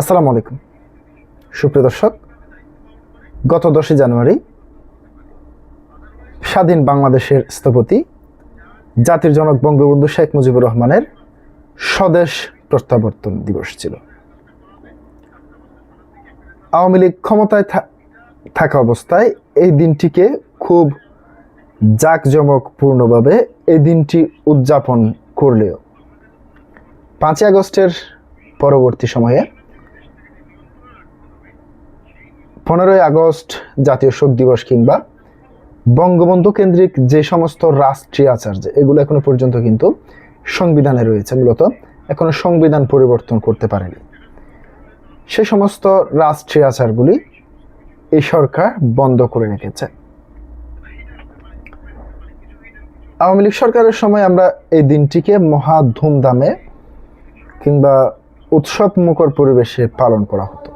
আসসালামু আলাইকুম। সুপ্রিয় দর্শক, গত দশই জানুয়ারি স্বাধীন বাংলাদেশের স্থপতি, জাতির জনক বঙ্গবন্ধু শেখ মুজিবুর রহমানের স্বদেশ প্রত্যাবর্তন দিবস ছিল। আওয়ামী লীগ ক্ষমতায় থাকা অবস্থায় এই দিনটিকে খুব জাঁকজমকপূর্ণভাবে এই দিনটি উদযাপন করলেও পাঁচই আগস্টের পরবর্তী সময়ে পনেরোই আগস্ট জাতীয় শোক দিবস কিংবা বঙ্গবন্ধু কেন্দ্রিক যে সমস্ত রাষ্ট্রীয় আচার্য, এগুলো এখনও পর্যন্ত কিন্তু সংবিধানে রয়েছে, মূলত এখনও সংবিধান পরিবর্তন করতে পারেনি। সে সমস্ত রাষ্ট্রীয় আচারগুলি এই সরকার বন্ধ করে রেখেছে। আওয়ামী লীগ সরকারের সময় আমরা এই দিনটিকে মহা ধুমধামে কিংবা উৎসব মুখর পরিবেশে পালন করা হতো।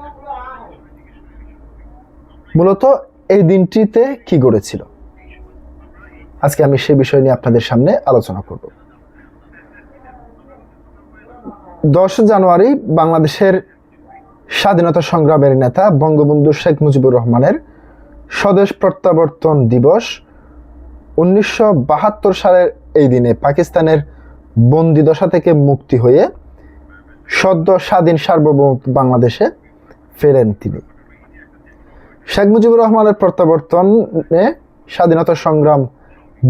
মূলত এই দিনটিতে কি গড়েছিল আজকে আমি সে বিষয় নিয়ে আপনাদের সামনে আলোচনা করব। দশ জানুয়ারি বাংলাদেশের স্বাধীনতা সংগ্রামের নেতা বঙ্গবন্ধু শেখ মুজিবুর রহমানের স্বদেশ প্রত্যাবর্তন দিবস উনিশশো বাহাত্তর সালের এই দিনে পাকিস্তানের বন্দিদশা থেকে মুক্তি হয়ে সদ্য স্বাধীন সার্বভৌম বাংলাদেশে ফেরেন তিনি। শেখ মুজিবুর রহমানের প্রত্যাবর্তনে স্বাধীনতা সংগ্রাম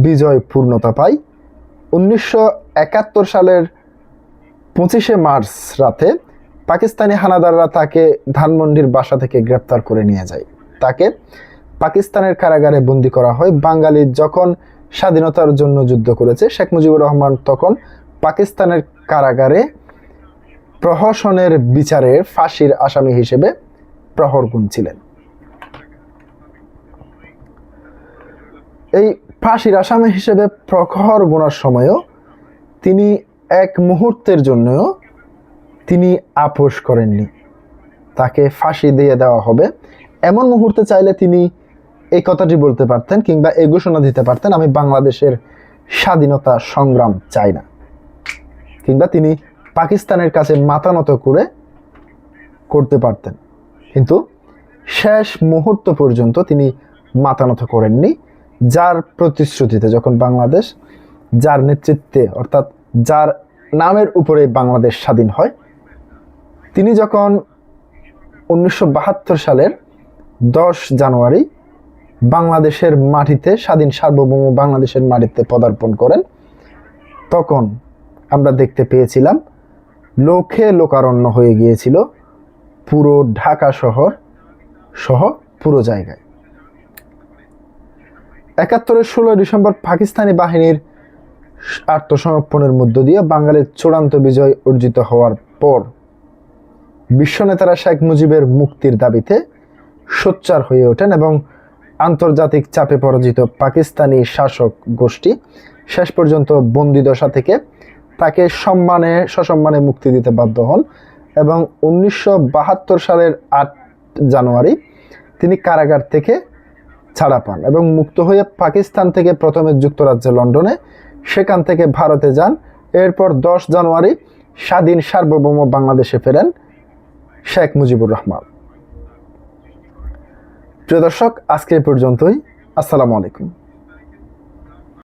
বিজয় পূর্ণতা পায়। উনিশশো একাত্তর সালের পঁচিশে মার্চ রাতে পাকিস্তানি হানাদাররা তাকে ধানমন্ডির বাসা থেকে গ্রেপ্তার করে নিয়ে যায়। তাকে পাকিস্তানের কারাগারে বন্দি করা হয়। বাঙালি যখন স্বাধীনতার জন্য যুদ্ধ করেছে, শেখ মুজিবুর রহমান তখন পাকিস্তানের কারাগারে প্রহসনের বিচারে ফাঁসির আসামি হিসেবে প্রহর গুনছিলেন। এই ফাঁসির আসামি হিসেবে প্রখর গোনার সময়ও তিনি এক মুহূর্তের জন্যও তিনি আপোষ করেননি। তাকে ফাঁসি দিয়ে দেওয়া হবে। এমন মুহূর্তে চাইলে তিনি এই কথাটি বলতে পারতেন কিংবা এই ঘোষণা দিতে পারতেন, আমি বাংলাদেশের স্বাধীনতা সংগ্রাম চাই না। কিংবা তিনি পাকিস্তানের কাছে মাথা নত করে করতে পারতেন। কিন্তু শেষ মুহূর্ত পর্যন্ত তিনি মাথা নত করেননি। যার প্রতিশ্রুতিতে যখন বাংলাদেশ, যার নেতৃত্বে, অর্থাৎ যার নামের উপরে বাংলাদেশ স্বাধীন হয়, তিনি যখন উনিশশো বাহাত্তর সালের দশ জানুয়ারি বাংলাদেশের মাটিতে, স্বাধীন সার্বভৌম বাংলাদেশের মাটিতে পদার্পণ করেন, তখন আমরা দেখতে পেয়েছিলাম লোকে লোকারণ্য হয়ে গিয়েছিল পুরো ঢাকা শহর সহ পুরো জায়গায়। একাত্তরের ষোলোই ডিসেম্বর পাকিস্তানি বাহিনীর আত্মসমর্পণের মধ্য দিয়ে বাঙালির চূড়ান্ত বিজয় অর্জিত হওয়ার পর বিশ্বনেতারা শেখ মুজিবের মুক্তির দাবিতে সোচ্চার হয়ে ওঠেন এবং আন্তর্জাতিক চাপে পরাজিত পাকিস্তানি শাসক গোষ্ঠী শেষ পর্যন্ত বন্দিদশা থেকে তাকে সম্মানে, সসম্মানে মুক্তি দিতে বাধ্য হন এবং উনিশশো বাহাত্তর সালের আট জানুয়ারি তিনি কারাগার থেকে ছাড়া পান এবং মুক্ত হয়ে পাকিস্তান থেকে প্রথমে যুক্তরাজ্যে লন্ডনে, সেখান থেকে ভারতে যান। এরপর দশ জানুয়ারি স্বাধীন সার্বভৌম বাংলাদেশে ফেরেন শেখ মুজিবুর রহমান। প্রিয় দর্শক, আজকে পর্যন্তই। আসসালামু আলাইকুম।